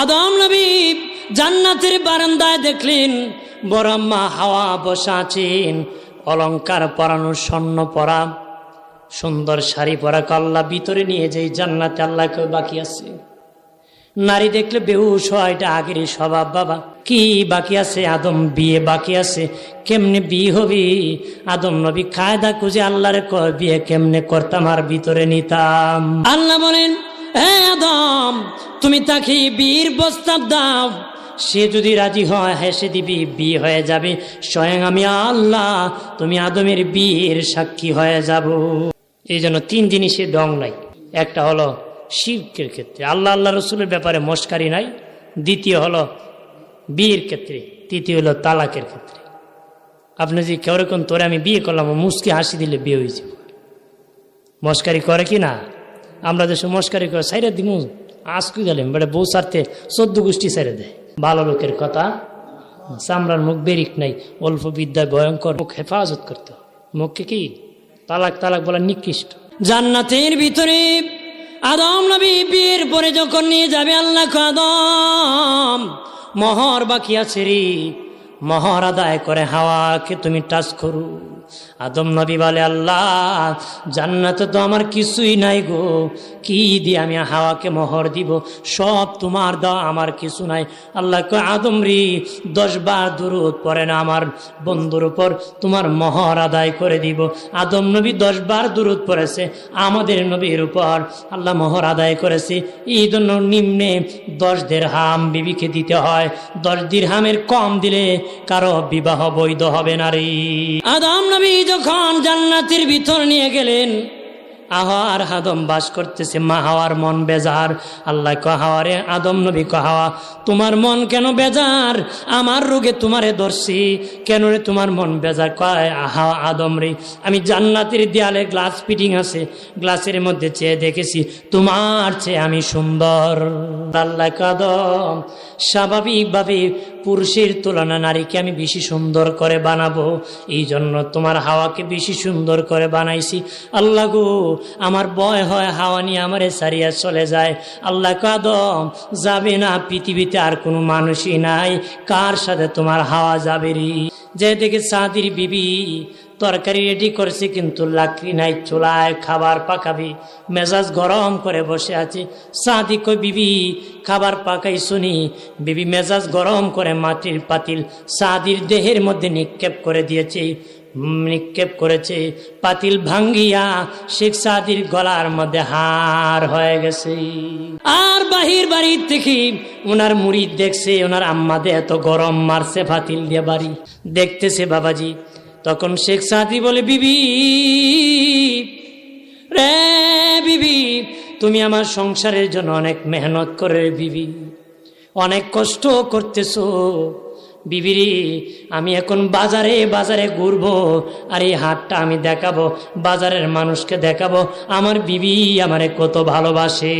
আদম নবী জান্নাতের বারান্দায় দেখলেন বরাম্মা হাওয়া বসা আছেন অলঙ্কার পরানো স্বর্ণ পরা, সুন্দর শাড়ি পরা, কল্লা ভিতরে নিয়ে যাই জান্নাতে আল্লাহ কেউ বাকি আছে। নারী দেখলে বেহুশ হয়, এটা আগের স্বভাব, বাবা। কি বাকি আছে? আদম বিয়ে বাকি আছে, কেমনে বিয়ে হবি? আদম নবী কায়দা খুঁজে আল্লাহর বিয়ে কেমনে করতাম আর ভিতরে নিতাম। আল্লাহ বলেন আদম, তুমি তাকে বীর প্রস্তাব দাও। সে যদি রাজি হয় হেসে দিবি বিয়ে হয়ে যাবে। স্বয়ং আমি আল্লাহ, তুমি আদমের বিয়ের সাক্ষী হয়ে যাব। এই জন্য তিন জিনিসের ডং নাই। একটা হলো শিল্পের ক্ষেত্রে। আল্লাহ আল্লাহ রসুলের ব্যাপারে মস্কারি নাই। দ্বিতীয় হলো বিয়ের ক্ষেত্রে। তৃতীয় হলো তালাকের ক্ষেত্রে। আপনি যদি কেউ রকম তোরে আমি বিয়ে করলাম, মুসকে হাসি দিলে বিয়ে হয়ে যাব। মস্কারি করে কি না? আমরা যে মস্কারি করে সাইরে দিব আজকে গেলেন বেড়ে বউ সারতে চোদ্দ গোষ্ঠী সাইরে দেয়। ভালো লোকের কথা, চামড়ার মুখ বেরিক নাই, অল্প বিদ্যায় ভয়ঙ্কর মুখ হেফাজত করতে মুখকে কি? তালাক তালাক বলা নিকৃষ্ট। জান্নাতের ভিতরে আদম নবী বিয়ের পরে যখন নিয়ে যাবে আল্লাহ আদম, মহর বাকি আছে রে। মহর আদায় করে হাওয়াকে তুমি টাচ করু। আদম নবী বলে, আল্লাহ, জান্নাতে তো আমার কিছুই নাই গো। কি দিয়ে আমি হাওয়াকে মহর দিব? সব তোমার দাও আমার কিছু নাই। আল্লাহ কয়, আদম রি, দশ বার দূরত পরে না আমার বন্ধুর উপর, তোমার মহর আদায় করে দিব। আদম নবী দশ বার দূরত পড়েছে আমাদের নবীর উপর, আল্লাহ মহর আদায় করেছে। এই জন্য নিম্নে দশ দের হাম বিবিকে দিতে হয়। দশ দিরহামের কম দিলে কারও বিবাহ বৈধ হবে না রে। আদাম নবী যখন জান্নাতের ভিতর নিয়ে গেলেন আহার আদম বাস করতেছে, মা হাওয়ার মন বেজার। আল্লাহ কহাওয়ারে আদম, নবী কহাওয়া তোমার মন কেন বেজার? আমার রোগে তোমারে ধরছি, কেন রে তোমার মন বেজার? কয়, আহা, আদম রে, আমি জান্নাতের দেয়ালে গ্লাস ফিটিং আছে, গ্লাসের মধ্যে চেয়ে দেখেছি, তোমার চেয়ে আমি সুন্দর। আল্লাহ কাদম স্বাভাবিকভাবে পুরুষের তুলনা নারীকে আমি বেশি সুন্দর করে বানাবো এই জন্য তোমার হাওয়াকে বেশি সুন্দর করে বানাইছি। আল্লাহ গো আমার ভয় হয়, হাওয়া নিয়ে আমারে সারিয়া চলে যায়। আল্লাহ কাদম যাবে না, পৃথিবীতে আর কোনো মানুষই নাই। কার সাথে তোমার হাওয়া যাবে রে? যে দেখে বিবি, তরকারি রেডি করছে, কিন্তু লাকড়ি নাই, চুলায় খাবার পাকাবি। মেজাজ গরম করে বসে আছে। সাদি কই বিবি, খাবার পাকাই শুনি বিবি, মেজাজ গরম করে মাটির পাতিল সাদির দেহের মধ্যে নিক্ষেপ করে দিয়েছে। নিক্ষেপ করেছে, পাতিল ভাঙ্গিয়া শেখ সাদির গলার মধ্যে হার হয়ে গেছে। আর বাহির বাড়ির থেকে ওনার মুড়ি দেখছে ওনার আম্মাদে এত গরম মারছে পাতিল দিয়ে বাড়ি। দেখতেছে বাবাজি, তখন শেখ সাদি বলে, বিবি, রে বিবি, তুমি আমার সংসারের জন্য অনেক মেহনত করে বিবি। অনেক কষ্ট করতেছো। বিবিরি, আমি এখন বাজারে বাজারে ঘুরবো। আর এই হাটটা আমি দেখাবো, বাজারের মানুষকে দেখাবো। আমার বিবি আমারে কত ভালোবাসে।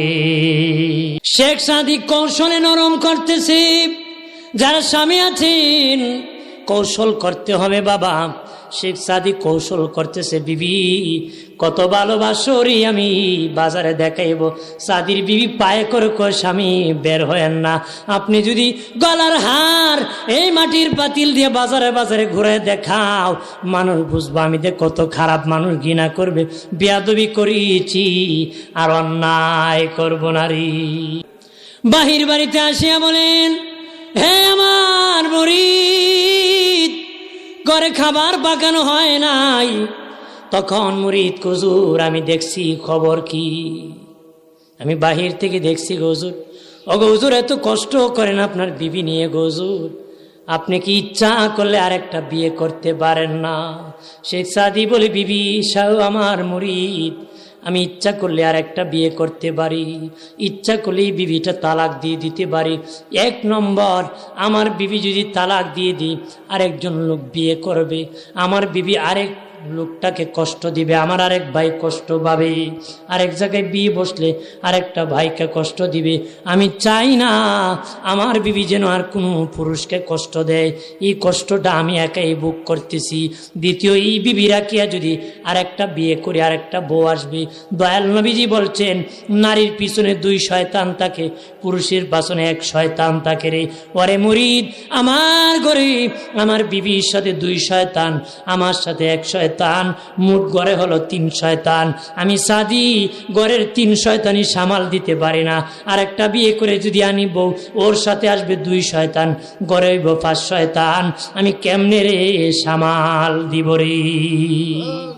শেখ সাদি কৌশলে নরম করতেছে। যারা স্বামী আছেন, কৌশল করতে হবে বাবা। শেখ সাদি কৌশল করতেছে বিবি। কত ভালোবাসো রে আমি, বাজারে দেখাইব। সাদির বিবি পায়ে করে স্বামী, বের হয়েন না। আপনি যদি গলার হার এই মাটির পাতিল দিয়ে বাজারে বাজারে ঘুরে দেখাও, মানুষ বুঝব আমি যে কত খারাপ মানুষ, ঘৃণা করবে। বিয়াদবি করিছি, আর অন্যায় করব নারী বাহির বাড়িতে আসিয়া বলেন, হে আমার ঘরে খাবার পাকানো হয় নাই। তখন মুরিদ কজুর আমি দেখছি খবর কি? আমি বাহির থেকে দেখছি গজুর ও গজুর এত কষ্ট করেন আপনার বিবি নিয়ে গজুর আপনি কি ইচ্ছা করলে আরেকটা বিয়ে করতে পারেন না? শেখ সাদি বলে, বিবি সাহ আমার মুরিদ আমি ইচ্ছা করলে আর একটা বিয়ে করতে পারি। ইচ্ছা করলেই বিবিটা তালাক দিয়ে দিতে পারি। এক নম্বর, আমার বিবি যদি তালাক দিয়ে দিই, আরেকজন লোক বিয়ে করবে। আমার বিবি আরেক লোকটাকে কষ্ট দিবে, আমার আরেক ভাই কষ্ট পাবে। আরেক জায়গায় বিয়ে বসলে আরেকটা ভাইকে কষ্ট দিবে। আমি চাই না আমার বিবি যেন আর কোনো পুরুষকে কষ্ট দেয়। এই কষ্টটা আমি একাই বুক করতেছি। দ্বিতীয়, এই বিবি রাখিয়া যদি আরেকটা বিয়ে করে আরেকটা বউ আসবে, দয়াল নবীজি বলছেন, নারীর পিছনে দুই শয়তান তাকে পুরুষের পাছনে এক শয়তান তাকে রে। ওরে মুরিদ, আমার ঘরে আমার বিবির সাথে দুই শয়তান, আমার সাথে এক শয়তান মুঠ গড়ে হলো তিন শয়তান। আমি সাদি, গড়ের তিন শয়তানি সামাল দিতে পারি না। আর একটা বিয়ে করে যদি আনি বউ, ওর সাথে আসবে দুই শয়তান, গড়ে পাঁচ শয়তান। আমি কেমনে রে সামাল দিব রে?